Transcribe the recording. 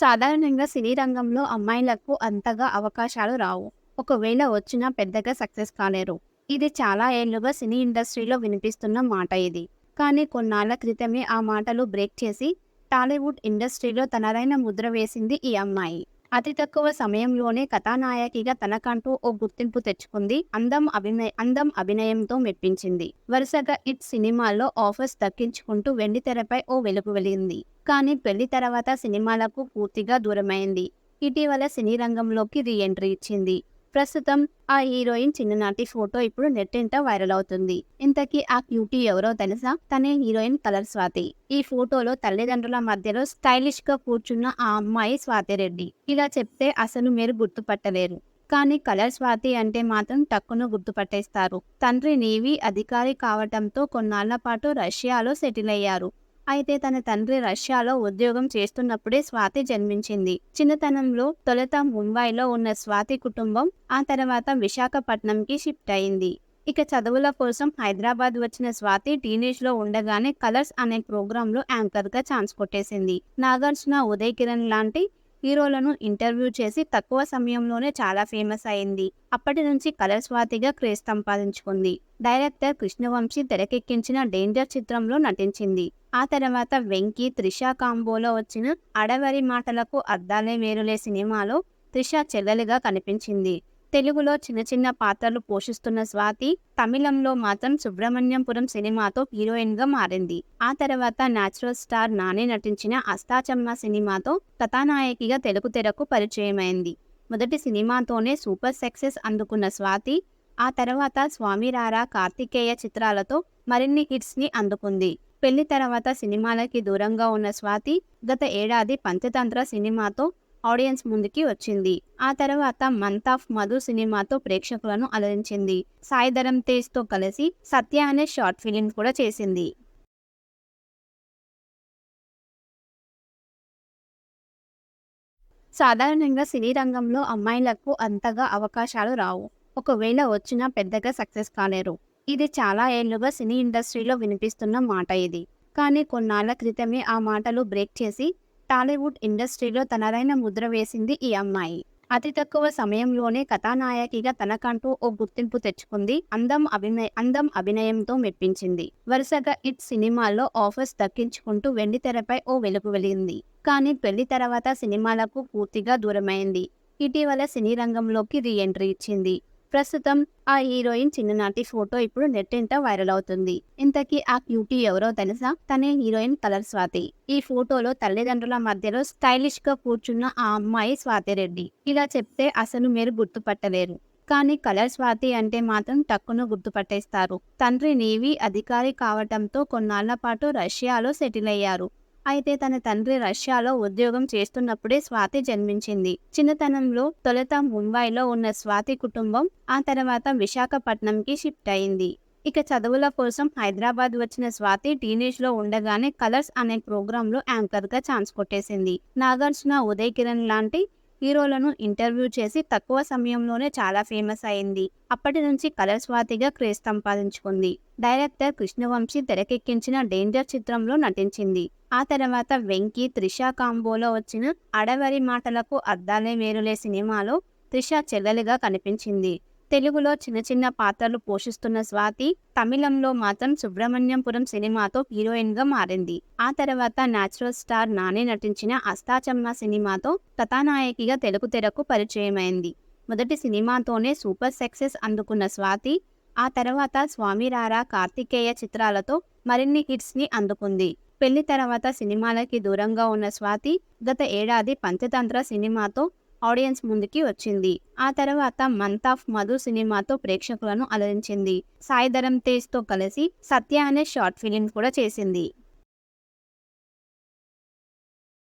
సాధారణంగా సినీ రంగంలో అమ్మాయిలకు అంతగా అవకాశాలు రావు. ఒకవేళ వచ్చినా పెద్దగా సక్సెస్ కాలేరు. ఇది చాలా ఏళ్ళుగా సినీ ఇండస్ట్రీలో వినిపిస్తున్న మాట ఇది. కానీ కొన్నాళ్ళ క్రితమే ఆ మాటలు బ్రేక్ చేసి టాలీవుడ్ ఇండస్ట్రీలో తనదైన ముద్ర వేసింది ఈ అమ్మాయి. అతి తక్కువ సమయంలోనే కథానాయకిగా తనకంటూ ఓ గుర్తింపు తెచ్చుకుంది. అందం అభినయ అందం అభినయంతో మెప్పించింది. వరుసగా ఇట్ సినిమాల్లో ఆఫర్స్ దక్కించుకుంటూ వెండితెరపై ఓ వెలుగు వెలిగింది. కానీ పెళ్ళి తర్వాత సినిమాలకు పూర్తిగా దూరమైంది. ఇటీవల సినీ రంగంలోకి రీ ఎంట్రీ ఇచ్చింది. ప్రస్తుతం ఆ హీరోయిన్ చిన్ననాటి ఫోటో ఇప్పుడు నెట్టింట వైరల్ అవుతుంది. ఇంతకీ ఆ క్యూటీ ఎవరో తెలుసా? తనే హీరోయిన్ కలర్ స్వాతి. ఈ ఫోటోలో తల్లిదండ్రుల మధ్యలో స్టైలిష్గా కూర్చున్న ఆ అమ్మాయి స్వాతి రెడ్డి ఇలా చెప్తే అసలు మీరు గుర్తుపట్టలేరు. కానీ కలర్ స్వాతి అంటే మాత్రం టక్కును గుర్తుపట్టేస్తారు. తండ్రి నేవీ అధికారి కావటంతో కొన్నాళ్ళ పాటు రష్యాలో సెటిల్ అయ్యారు. అయితే తన తండ్రి రష్యాలో ఉద్యోగం చేస్తున్నప్పుడే స్వాతి జన్మించింది. చిన్నతనంలో తొలుత ముంబైలో ఉన్న స్వాతి కుటుంబం ఆ తర్వాత విశాఖపట్నంకి షిఫ్ట్ అయింది. ఇక చదువుల కోసం హైదరాబాద్ వచ్చిన స్వాతి టీనేజ్లో ఉండగానే కలర్స్ అనే ప్రోగ్రాంలో యాంకర్గా ఛాన్స్ కొట్టేసింది. నాగార్జున, ఉదయ్ కిరణ్ లాంటి హీరోలను ఇంటర్వ్యూ చేసి తక్కువ సమయంలోనే చాలా ఫేమస్ అయింది. అప్పటి నుంచి కలర్ స్వాతిగా క్రేజ్ సంపాదించుకుంది. డైరెక్టర్ కృష్ణవంశీ తెరకెక్కించిన డేంజర్ చిత్రంలో నటించింది. ఆ తర్వాత వెంకీ, త్రిష కాంబోలో వచ్చిన అడవరి మాటలకు అద్దాలే వేరులే సినిమాలో త్రిష చెల్లెలుగా కనిపించింది. తెలుగులో చిన్న చిన్న పాత్రలు పోషిస్తున్న స్వాతి తమిళంలో మాత్రం సుబ్రహ్మణ్యంపురం సినిమాతో హీరోయిన్గా మారింది. ఆ తర్వాత నాచురల్ స్టార్ నాని నటించిన అస్తాచమ్మ సినిమాతో కథానాయకిగా తెలుగు తెరకు పరిచయమైంది. మొదటి సినిమాతోనే సూపర్ సక్సెస్ అందుకున్న స్వాతి ఆ తర్వాత స్వామిరారా, కార్తికేయ చిత్రాలతో మరిన్ని హిట్స్ని అందుకుంది. పెళ్ళి తర్వాత సినిమాలకి దూరంగా ఉన్న స్వాతి గత ఏడాది పంచతంత్ర సినిమాతో ఆడియన్స్ ముందుకి వచ్చింది. ఆ తర్వాత మంత్ ఆఫ్ మధు సినిమాతో ప్రేక్షకులను అలరించింది. సాయి ధరమ్ తేజ్తో కలిసి సత్య అనే షార్ట్ ఫిలిం కూడా చేసింది. సాధారణంగా సినీ రంగంలో అమ్మాయిలకు అంతగా అవకాశాలు రావు. ఒకవేళ వచ్చినా పెద్దగా సక్సెస్ కాలేరు. ఇది చాలా ఏళ్ళుగా సినీ ఇండస్ట్రీలో వినిపిస్తున్న మాట ఇది. కానీ కొన్నాళ్ళ క్రితమే ఆ మాటలు బ్రేక్ చేసి టాలీవుడ్ ఇండస్ట్రీలో తనదైన ముద్ర వేసింది ఈ అమ్మాయి. అతి తక్కువ సమయంలోనే కథానాయకిగా తనకంటూ ఓ గుర్తింపు తెచ్చుకుంది. అందం అభినయ అందం అభినయంతో మెప్పించింది. వరుసగా ఇట్ సినిమాల్లో ఆఫర్స్ దక్కించుకుంటూ వెండితెరపై ఓ వెలుగు వెలిగింది. కానీ పెళ్ళి తర్వాత సినిమాలకు పూర్తిగా దూరమైంది. ఇటీవల సినీ రంగంలోకి రీ ఎంట్రీ ఇచ్చింది. ప్రస్తుతం ఆ హీరోయిన్ చిన్ననాటి ఫోటో ఇప్పుడు నెట్టింట వైరల్ అవుతుంది. ఇంతకీ ఆ క్యూటీ ఎవరో తెలుసా? తనే హీరోయిన్ కలర్ స్వాతి. ఈ ఫోటోలో తల్లిదండ్రుల మధ్యలో స్టైలిష్గా కూర్చున్న ఆ అమ్మాయి స్వాతి రెడ్డి ఇలా చెప్తే అసలు మీరు గుర్తుపట్టలేరు. కానీ కలర్ స్వాతి అంటే మాత్రం టక్కును గుర్తుపట్టేస్తారు. తండ్రి నేవీ అధికారి కావటంతో కొన్నాళ్ళ పాటు రష్యాలో సెటిల్ అయ్యారు. అయితే తన తండ్రి రష్యాలో ఉద్యోగం చేస్తున్నప్పుడే స్వాతి జన్మించింది. చిన్నతనంలో తొలుత ముంబైలో ఉన్న స్వాతి కుటుంబం ఆ తర్వాత విశాఖపట్నంకి షిఫ్ట్ అయింది. ఇక చదువుల కోసం హైదరాబాద్ వచ్చిన స్వాతి టీనేజ్లో ఉండగానే కలర్స్ అనే ప్రోగ్రాంలో యాంకర్గా ఛాన్స్ కొట్టేసింది. నాగార్జున, ఉదయ్ కిరణ్ లాంటి హీరోలను ఇంటర్వ్యూ చేసి తక్కువ సమయంలోనే చాలా ఫేమస్ అయింది. అప్పటి నుంచి కలర్ స్వాతిగా క్రేజ్ సంపాదించుకుంది. డైరెక్టర్ కృష్ణవంశీ తెరకెక్కించిన డేంజర్ చిత్రంలో నటించింది. ఆ తర్వాత వెంకీ, త్రిష కాంబోలో వచ్చిన అడవరి మాటలకు అద్దాలే వేరులే సినిమాలో త్రిష చెల్లెలుగా కనిపించింది. తెలుగులో చిన్న చిన్న పాత్రలు పోషిస్తున్న స్వాతి తమిళంలో మాత్రం సుబ్రహ్మణ్యంపురం సినిమాతో హీరోయిన్గా మారింది. ఆ తర్వాత నాచురల్ స్టార్ నానే నటించిన అస్తాచమ్మ సినిమాతో కథానాయకిగా తెలుగు తెరకు పరిచయమైంది. మొదటి సినిమాతోనే సూపర్ సక్సెస్ అందుకున్న స్వాతి ఆ తర్వాత స్వామిరారా, కార్తికేయ చిత్రాలతో మరిన్ని హిట్స్ని అందుకుంది. పెళ్ళి తర్వాత సినిమాలకి దూరంగా ఉన్న స్వాతి గత ఏడాది పంచతంత్ర సినిమాతో ఆడియన్స్ ముందుకి వచ్చింది. ఆ తర్వాత మంత్ ఆఫ్ మధు సినిమాతో ప్రేక్షకులను అలరించింది. సాయిధరం తేజ్తో తేజ్తో కలిసి సత్య అనే షార్ట్ ఫిలిం కూడా చేసింది.